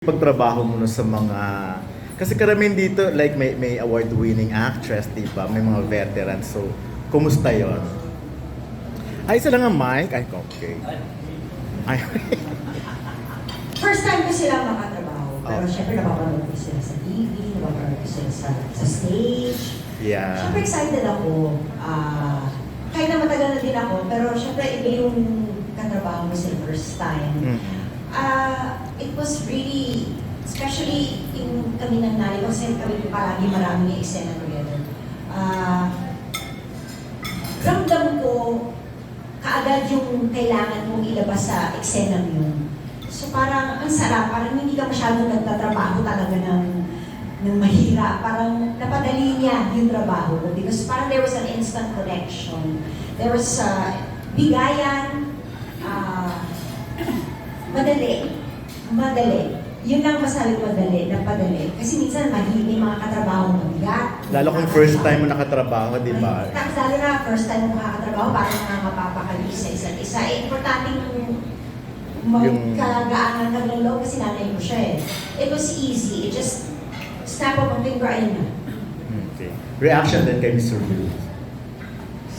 pagtrabaho mo na sa mga kasi karamihan dito like may may award-winning actress, 'di ba? May mga veterans. So, kumusta 'yon? Ay, isa lang ang mic. Ay, okay. Ay, First time ko sila makatrabaho. Pero Oh. syempre napapanood ko sila sa TV, napapanood ko sila sa, sa stage. yeah. Syempre excited ako. Ah, kahit na matagal na din ako, pero syempre iba yung katrabaho mo sa first time. Mm. Ah, it was really, especially in kami ng nanay, kasi kami palagi maraming eksena together. Ah, ramdam ko kaagad yung kailangan mong ilabas sa eksena yun. So parang ang sarap, parang hindi ka masyadong nagtatrabaho talaga ng ng mahirap. Parang napadali niya yung trabaho ko because parang there was an instant connection. There was uh, bigayan, ah, madali. Madali. Yun lang masabi ko madali, napadali. Kasi minsan may mga katrabaho mabigat. Lalo kung first time mo nakatrabaho, 'di ba? Tapos lalo na first time mo makakatrabaho, parang mga mapapakali sa isa't isa. Eh, importante yung magkagaanan ka ng loob kasi nanay mo siya eh. It was easy. It just snap of a finger, ayun na. Okay. Reaction din kay Mr. Blue.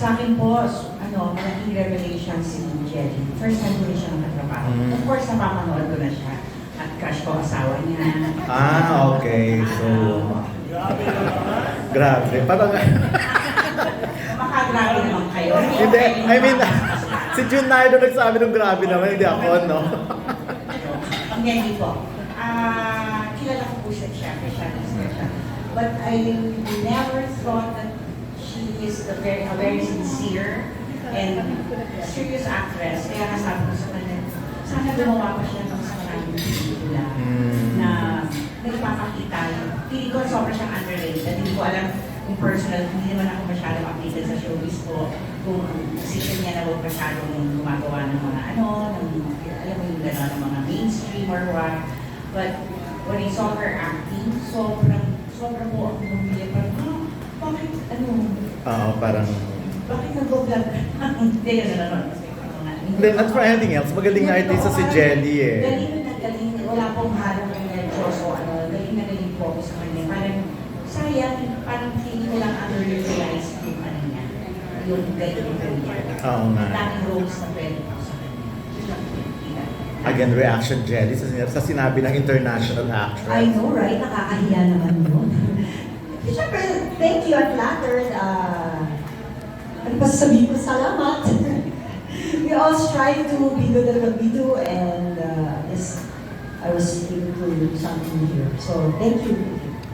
Sa akin po, ano, malaking revelation si Jelly. First time ko rin siya nakatrabaho. Mm. Of course, napapanood ko na siya. At crush ko asawa niya. Ah, okay. So, grabe. Parang, Makagrabe naman kayo. hindi, I mean, si Junardo nagsabi ng grabe naman, hindi ako, no? Hindi, hindi po. Ah, kilala ko po siya, siya, siya, siya. But I never thought that is a very, a very sincere and serious actress. Kaya nga sabi ko sa kanya, sana gumawa pa siya ng mas maraming pelikula Mm. na nagpapakita. Feeling ko sobrang siyang underrated. Hindi ko alam kung personal, hindi naman ako masyadong updated sa showbiz ko kung position niya na huwag masyadong gumagawa ng mga ano, ng, alam mo yung gano'n, ng mga mainstream or what. But when I saw her acting, sobrang, sobrang po ako bumili. Bakit, ano, Oo, parang, bakit nag-vlog ka? Hindi, yun na nga, Hindi, not for anything else. Magaling na artista si Jelly eh. Galing na galing. Wala pong harap ng nervyos o ano. Galing na galing po ako sa kanya. Parang, sayang, parang feeling ko lang underutilized yung ano niya. Yung galing yung kanya. Oo nga. Daming roles na pwede ko sa kanya. Again, reaction Jelly sa, sinabi ng international I actress. know, right? Nakakahiya naman yun. Thank you, I'm flattered. Uh, ano pa sasabihin ko? Salamat. we all strive to be good at what we do and uh, yes, I was able to do something here. So, thank you.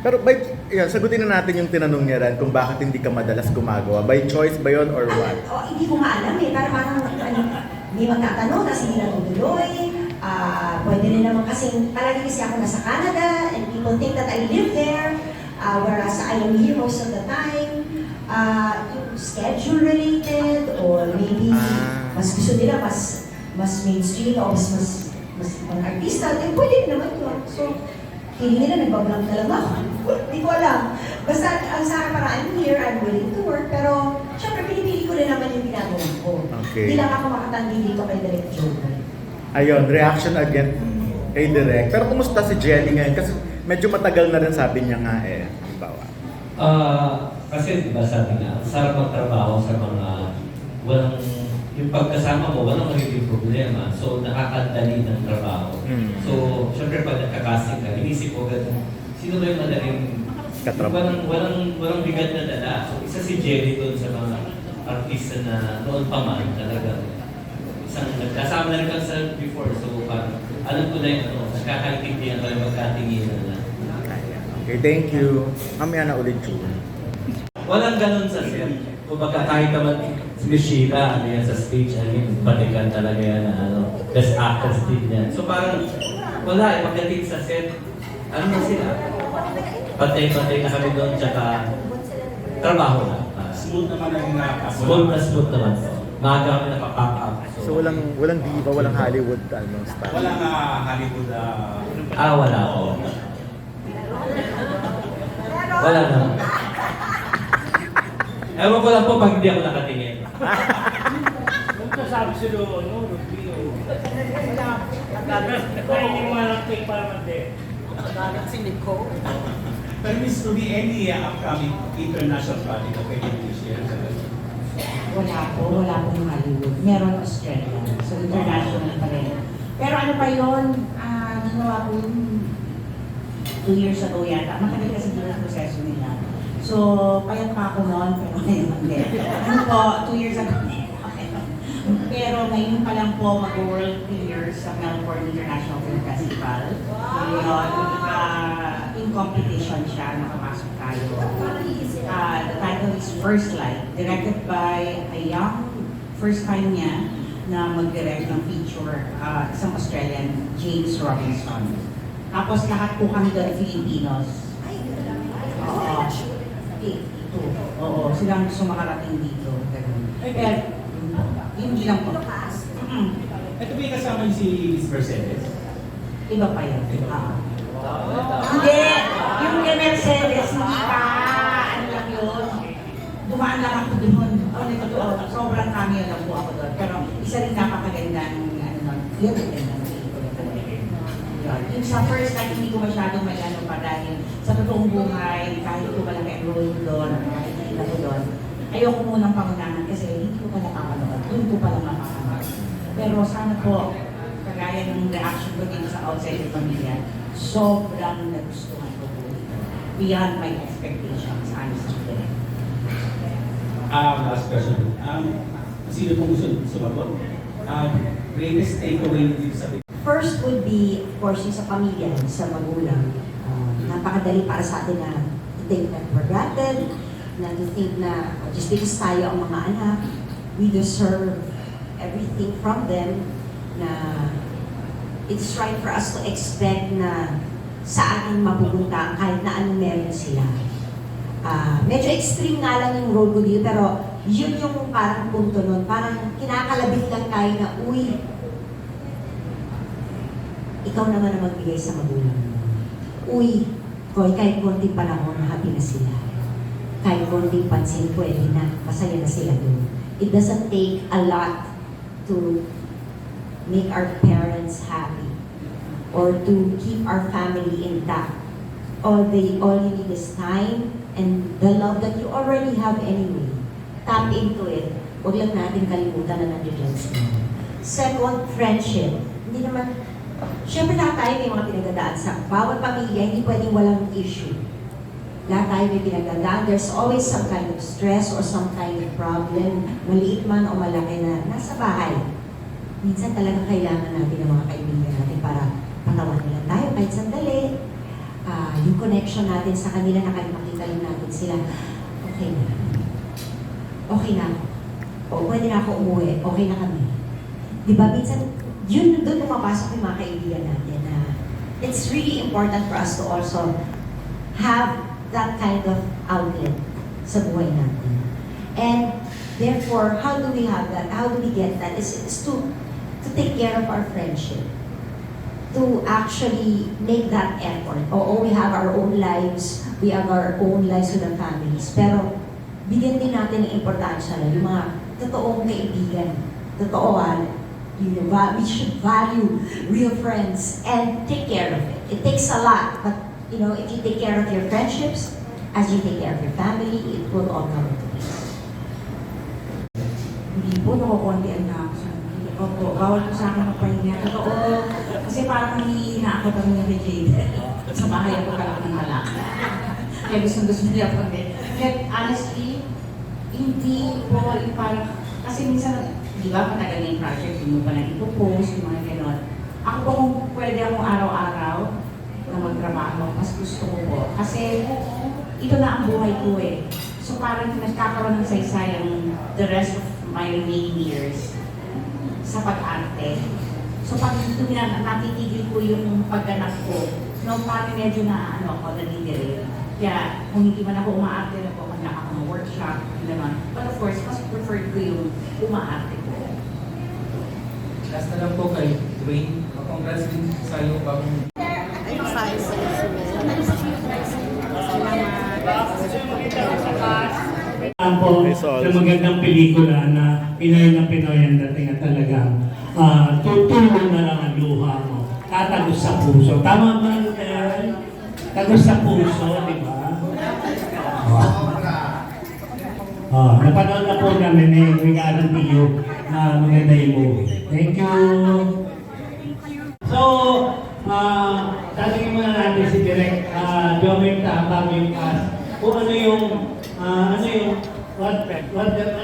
Pero by, yan, sagutin na natin yung tinanong niya rin kung bakit hindi ka madalas gumagawa. By choice ba yon or what? Oh, hindi ko nga alam eh. Pero parang ano, may magtatanong kasi hindi natutuloy. Ah, pwede rin naman kasi, palagi kasi ako nasa Canada and people think that I live there. Ah, whereas I am here most of the time. Ah, yung schedule related or maybe Ah. mas gusto nila mas mas mainstream o mas mas mas ibang artista, eh pwede naman yun. So, hindi nila nagbablog na lang ako. Hindi ko alam. Basta ang sa akin para I'm here, I'm willing to work, pero syempre pinipili ko rin naman yung ginagawa ko. Okay. Hindi lang ako makatanggi dito kay Direct Joe. Ayun, reaction again kay Direk. Pero kumusta si Jelly ngayon? Kasi medyo matagal na rin sabi niya nga eh. Halimbawa. Ah, kasi di ba sabi nga, sarap magtrabaho sa mga walang yung pagkasama mo, walang magiging problema. So, nakakadali ng trabaho. Mm. So, syempre pag nagkakasting ka, inisip ko agad, sino ba yung madaling Katrabaho. walang, walang, walang bigat na dala. So, isa si Jerry doon sa mga artista na noon pa man talaga. Isang nagkasama na rin kami sa before. So, parang alam ko na yung ano, nagkakaintindihan ko yung magkatinginan na. Okay, thank you. Mamaya na ulit yun. Walang ganun sa set. Kumbaga kahit naman si Miss Sheila, ano yan sa stage, I mean, balikan talaga yan na ano, best actress din yan. So parang wala eh, pagdating sa set, ano na sila? Patay-patay na kami doon, tsaka trabaho na. Ah, Smooth naman ang nakakasama. smooth na smooth naman. Maaga kami nakapop up. So walang walang diva, walang Hollywood ano style. Wala nga Hollywood ah, Ah, wala po. Wala na. Ewan ko lang po pag hindi ako nakatingin. sabi sila, ano, rugby, o. Kainin mo lang cake para mati. Pero Miss Ruby, any uh, upcoming international project na pwede mo i-share sa Wala po, wala po yung Hollywood. Meron Australia. So international pa rin. Pero ano pa yun, ah, ginawa ko yung two years ago yata. Matagal kasi din ang proseso nila. So, payat pa ako noon, pero ngayon hindi. Ano po, two years ago. pero ngayon pa lang po mag-world premiere sa Melbourne International Film Festival. Ngayon, ah, in competition siya, nakapasok tayo. Uh, First Light, directed by a young, first time niya na mag-direct ng feature, uh, isang Australian, James Robinson. Tapos lahat po kami doon Filipinos. Oo. Eh, Ito. Oo, silang gusto makarating dito. Ganun. Pero, hindi lang po. Mm, Ito ba yung kasama niyo si Mercedes? Iba pa yun. Ah. Hindi! Yung kay Mercedes, hindi pa. Ano lang yun? Ako doon. Oh, totoo. Sobrang cameo lang po ako doon. Pero isa rin napakagandang, ano nun, yun, magandang pelikula talaga. Yun. Yung sa first time, hindi ko masyadong may ano pa dahil sa totoong buhay, kahit ko malaki ang role doon, kahit nakita doon, ayoko munang pangunahan kasi hindi ko pa nakakanood. Doon ko pa lang nakakanood. Pero sana po, kagaya ng reaction ko dito sa outside ng pamilya, sobrang nagustuhan ko po. Beyond my expectations, honestly. Um, last question. Um, sino pong gusto sumagot? Um, greatest takeaway dito sa First would be, of course, yung sa pamilya, sa magulang. Uh, napakadali para sa atin na take that for granted, na to think na uh, just because tayo ang mga anak, we deserve everything from them na it's right for us to expect na sa atin mapupunta kahit na anong meron sila. Ah, medyo extreme nga lang yung role ko dito, pero yun yung parang punto nun. Parang kinakalabit lang tayo na, uy, ikaw naman ang magbigay sa magulang mo. Uy, Koy, kahit konting panahon, happy na sila. Kahit konting pansin, pwede na, masaya na sila doon. It doesn't take a lot to make our parents happy or to keep our family intact. All they all you need is time and the love that you already have anyway. Tap into it. Huwag lang natin kalimutan na nandiyan sila. Second, friendship. Hindi naman Siyempre lahat tayo may mga pinagdadaan sa bawat pamilya, hindi pwedeng walang issue. Lahat tayo may pinagdadaan. There's always some kind of stress or some kind of problem, maliit man o malaki na nasa bahay. Minsan talaga kailangan natin ng mga kaibigan natin para patawan nila tayo kahit sandali. Ah, yung connection natin sa kanila na kahit makita lang natin sila, okay na. Okay na ako. O pwede na ako umuwi. Okay na kami. Di ba, minsan, yun doon pumapasok yung mga kaibigan natin na it's really important for us to also have that kind of outlet sa buhay natin. And therefore, how do we have that? How do we get that? Is, is to, to take care of our friendship. To actually make that effort. Oo, we have our own lives. We have our own lives with our families. Pero bigyan din natin ng importansya na yung mga totoong kaibigan. Totoo ah, you know, we should value real friends and take care of it. It takes a lot, but you know, if you take care of your friendships, as you take care of your family, it will all come into place. Hindi po, nakukontian na ako sa hindi. Opo, bawal po sa akin magpahinga. Totoo. Kasi parang nanghihina ako kami ni Jade. Sa bahay ako kalak ng malaki. Kaya gusto gusto niya po din. Kaya honestly, hindi po yung parang, kasi minsan, di ba, matagal na yung project, hindi mo pa na ipopost, yung mga ganon. Ako po kung pwede akong araw-araw na magtrabaho, mas gusto ko po. Kasi ito na ang buhay ko eh. So parang nagkakaroon ng saysayang the rest of my remaining years sa pag-arte. So pag ito na natitigil ko yung pagganap ko, no, parang medyo na ano ako, nadidirin. Kaya kung hindi man ako umaarte na po, kung ako ng workshop, naman. But of course, mas preferred ko yung umaarte ko. Last na lang po kay Dwayne. Congrats din sa iyo bagong Sol. sa magandang pelikula na Pinoy na Pinoy ang dating at talagang uh, tutulong na lang ang luha mo. Tatagos sa puso. Tama ba, Mel? Tagos sa puso, di ba? Oh. Oh, napanood na po namin eh, guarantee you na maganda yung movie. Thank you! So, ah, tanongin muna natin si Direk uh, Jomel Tabang yung cast. Kung ano yung, ah,